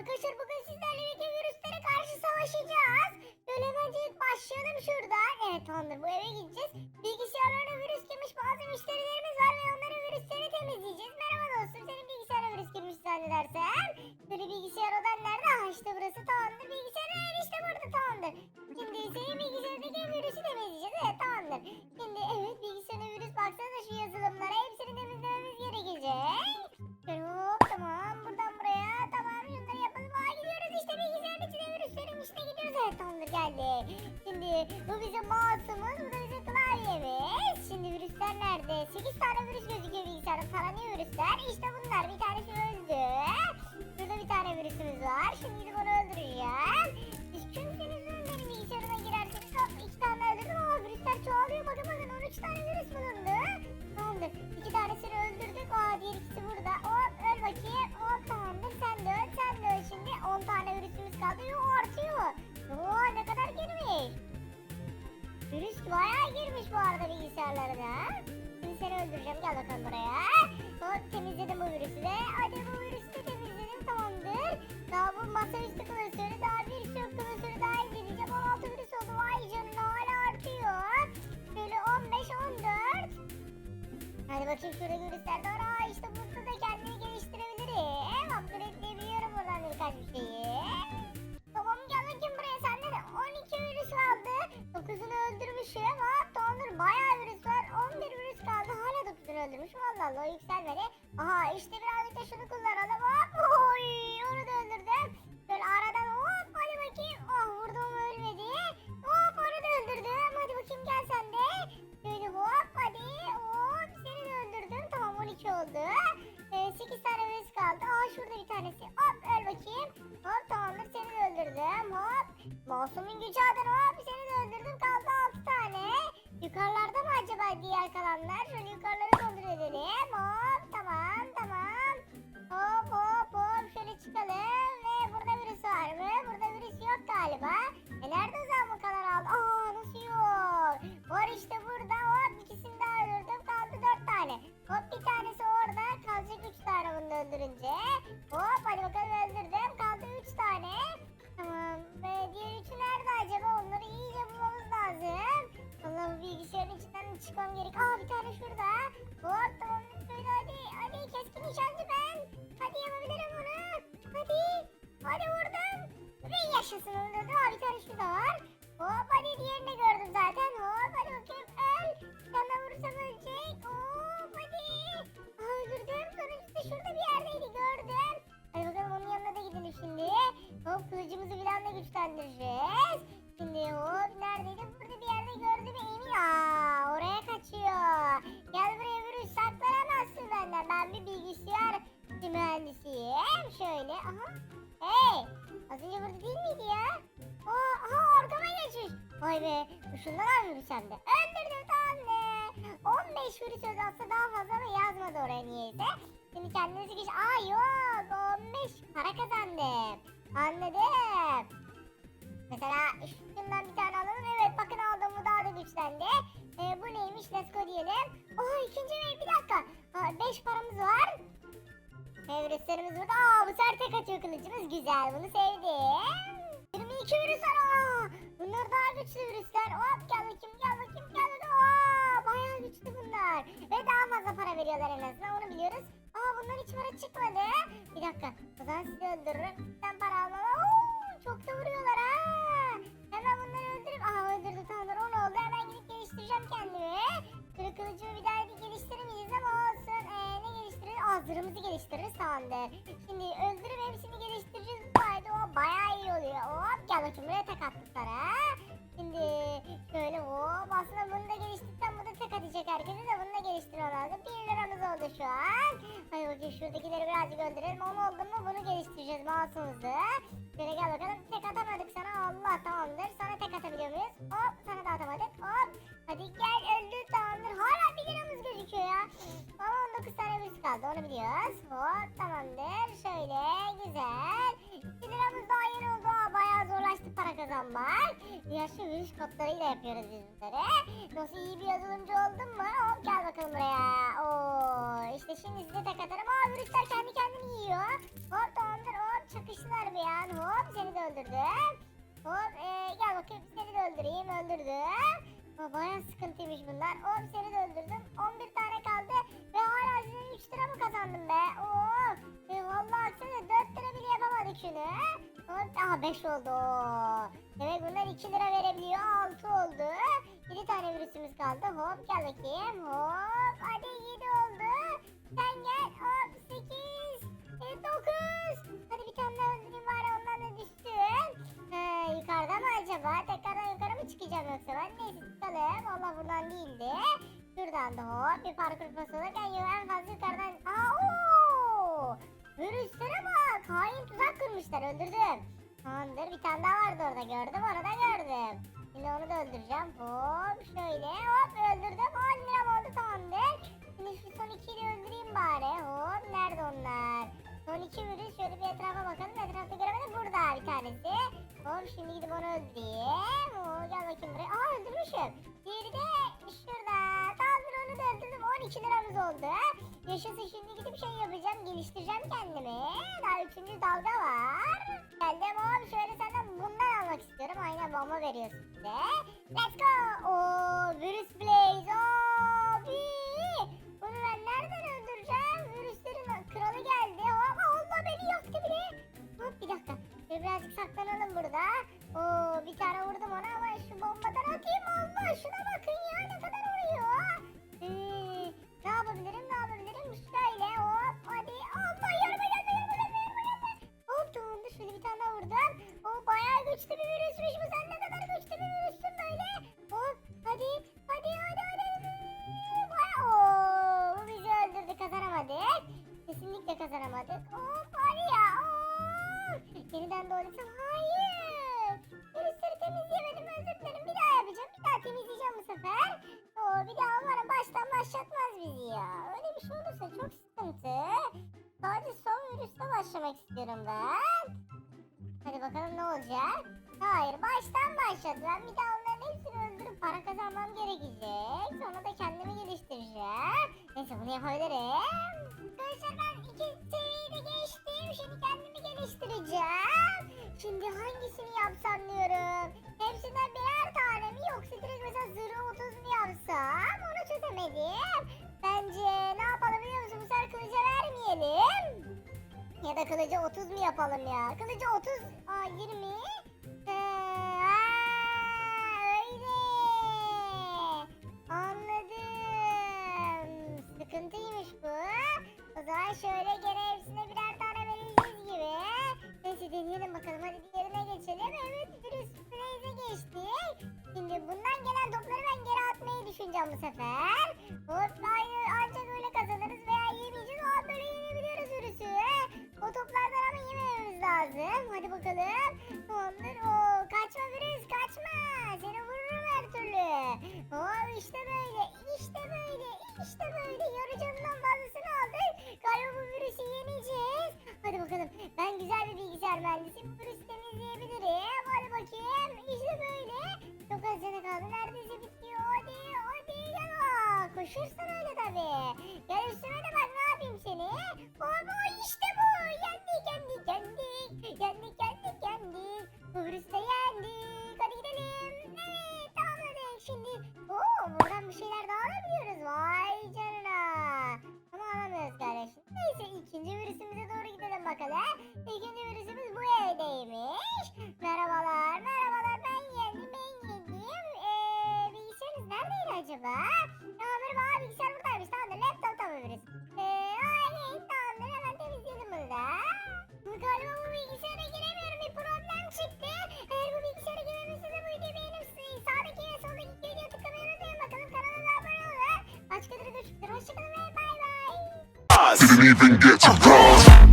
Arkadaşlar bugün sizlerle birlikte virüslere karşı savaşacağız. Şöyle bence başlayalım şurada. Evet tamamdır bu eve gideceğiz. Bilgisayarlarına virüs girmiş bazı müşterilerimiz var ve onların virüslerini temizleyeceğiz. Merhaba dostum senin bilgisayarına virüs girmiş zannedersem. Böyle bilgisayar odan nerede? Ha işte burası tamamdır. Bilgisayarın bu bizim mouse'umuz bu da bizim klavyemiz. Şimdi virüsler nerede? 8 tane virüs gözüküyor bilgisayarda. Taranıyor virüsler. İşte bunlar bir tanesi öldü. Şurada bir tane virüsümüz var. Şimdi gidip onu öldüreceğim. Lan benim bilgisayarıma girerseniz hop iki tane öldürdüm ama virüsler çoğalıyor. Bakın bakın 13 tane virüs bulundu. Bakayım de var. Aa işte burada da kendini geliştirebilirim. Upgrade'leyebiliyorum buradan birkaç bir şeyi. Tamam gel bakayım buraya sende de 12 virüs kaldı. 9'unu öldürmüşüm. Hop tamamdır bayağı virüs var. 11 virüs kaldı. Hala 9'unu öldürmüşüm. Allah Allah o yükselmedi. Aha işte birazcık diğer kalanlar? Şöyle yukarıları kontrol edelim. Hop tamam tamam. Hop hop hop şöyle çıkalım. Ve burada virüs var mı? Burada virüs yok galiba. E nerede o zaman bu kadar aldı? Aa nasıl yok? Var işte burada hop ikisini daha öldürdüm. Kaldı 4 tane. Hop bir tanesi orada. Kalacak 3 tane bunu öldürünce. Kılıcımızı falan da güçlendireceğiz. Şimdi hop neredeydi? Burada bir yerde gördüm Emin. Aa oraya kaçıyor. Gel buraya virüs saklanamazsın benden. Ben bir bilgisayar mühendisiyim. Şöyle aha. Hey az önce burada değil miydi ya? Aa, aha arkama geçmiş. Vay be şundan almış hem de. Öldürdüm tamam 15 virüs söz daha fazla ama yazmadı oraya niyeyse. Şimdi kendimizi geç. Aa yok 15 para kazandım. Anladım. Mesela şundan bir tane alalım. Evet bakın aldım bu daha da güçlendi. Ee, bu neymiş? Let's go diyelim. Aa ikinci wave bir dakika. 5 paramız var. Virüslerimiz burada. Aa bu sefer tek atıyor kılıcımız. Güzel bunu sevdim. 22 virüs var. Aa, bunlar daha güçlü virüsler. Hop gel bakayım gel bakayım gel bakayım. Aa bayağı güçlü bunlar. Ve daha fazla para veriyorlar en azından onu biliyoruz. Aa bunlar hiç para çıkmadı. Bir dakika. O zaman sizi öldürürüm. Ben para almam. Oo, çok da vuruyorlar ha. Hemen bunları öldürüp. Aa öldürdüm tamamdır 10 oldu. Hemen gidip geliştireceğim kendimi. Şöyle kılıcımı bir daha geliştiremeyiz ama olsun. Ee, ne geliştiririz? Aa zırhımızı geliştiririz tamamdır. Şimdi öldürüp hepsini geliştireceğiz. Bu sayede o bayağı iyi oluyor. Hop gel bakayım buraya tek attık sana. Şimdi şöyle hop aslında bunu da geliştirsem bu da tek atacak herkese de bunu da geliştirmem lazım. 1 liramız oldu şu an. Bakayım şuradakileri birazcık öldürelim. 10 oldu mu bunu geliştireceğiz mouse'umuzu. Şöyle gel bakalım. Tek atamadık kodlarıyla yapıyoruz biz bunları. Nasıl iyi bir yazılımcı oldun mu? Hop gel bakalım buraya. Oo, işte şimdi size tek atarım. Aa virüsler kendi kendini yiyor. Hop tamamdır hop çakıştılar bir öldürdüm. Hop e, gel bakayım seni de öldüreyim öldürdüm. Aa, Baya sıkıntıymış bunlar. Hop seni de öldürdüm. 11 Aha 5 oldu. Demek bunlar 2 lira verebiliyor. 6 oldu. 7 tane virüsümüz kaldı. Hop gel bakayım. Hop hadi 7 oldu. Sen gel. Hop 8. E, 9. Hadi bir tane daha öldüreyim bari ondan da düşsün. He, yukarıda mı acaba? Tekrardan yukarı mı çıkacağım yoksa ben? Neyse çıkalım. Allah buradan değildi. Şuradan da hop bir parkur pasalı. Ben en fazla yukarıdan. Aa ooo. Virüslere bak. Hain tuzak kurmuşlar. Öldürdüm. Tamamdır. Bir tane daha vardı orada. Gördüm onu da gördüm. Şimdi onu da öldüreceğim. Hop şöyle. Hop öldürdüm. 10 liram oldu tamamdır. Şimdi şu son ikiyi de öldüreyim bari. Hop nerede onlar? Son iki virüs şöyle bir etrafa bakalım. Etrafta göremedim. Burada bir tanesi. Hop şimdi gidip onu öldüreyim. Oo, gel bakayım buraya. Aa öldürmüşüm. Diğeri de şurada. Tamamdır onu da öldürdüm. 12 liramız oldu. Yaşasın şimdi gidip şey yapacağım. Geliştireceğim kendimi. Daha üçüncü dalga var. Geldim hop şöyle senden bundan almak istiyorum. Aynen bomba veriyorsun size. Let's go. Oo virüs Hop hadi ya. Hop. Yeniden doğrusu hayır. Virüsleri temizleyemedim özür dilerim. Bir daha yapacağım. Bir daha temizleyeceğim bu sefer. Oo, bir daha umarım baştan başlatmaz bizi ya. Öyle bir şey olursa çok sıkıntı. Sadece son virüsle başlamak istiyorum ben. Hadi bakalım ne olacak? Hayır baştan başladı. Ben bir daha onların hepsini öldürüp para kazanmam gerekecek. Sonra da kendimi geliştireceğim. Neyse bunu yapabilirim. Arkadaşlar ben iki seviyeyi de geçtim. Şimdi kendimi geliştireceğim. Şimdi hangisini yapsam diyorum. Hepsinden birer tane mi yoksa direkt mesela zırhı 30 mu yapsam? Onu çözemedim. Bence ne yapalım biliyor musun? Bu sefer kılıca vermeyelim. Ya da kılıcı 30 mu yapalım ya? Kılıcı 30, aa 20. Koşursun öyle tabii. Üstüme de bak ne yapayım seni. Baba işte bu. Yendik yendik yendik. Yendik yendik yendik. De yendik. Hadi gidelim. Evet tamamladık. Şimdi oo, buradan bir şeyler daha alabiliyoruz. Vay canına. Ama alamıyoruz kardeşim. Neyse ikinci virüsümüze doğru gidelim bakalım. İkinci virüsümüz bu evdeymiş. Merhabalar merhabalar ben yendim ben yedim. Eee bilgisayarınız neredeydi acaba? Tamamdır bana bilgisayar buradaymış tamamdır laptop tamam virüs. Eee ay tamamdır hemen temizleyelim bunu da. Galiba bu bilgisayara giremiyorum bir problem çıktı. Eğer bu bilgisayara giremiyorsanız bu videoyu beğenip sağdaki ve soldaki videoya tıklamayı unutmayın bakalım kanala da abone olun. Başka bir görüşürüz. Hoşçakalın ve bay bay. Didn't even get to cross.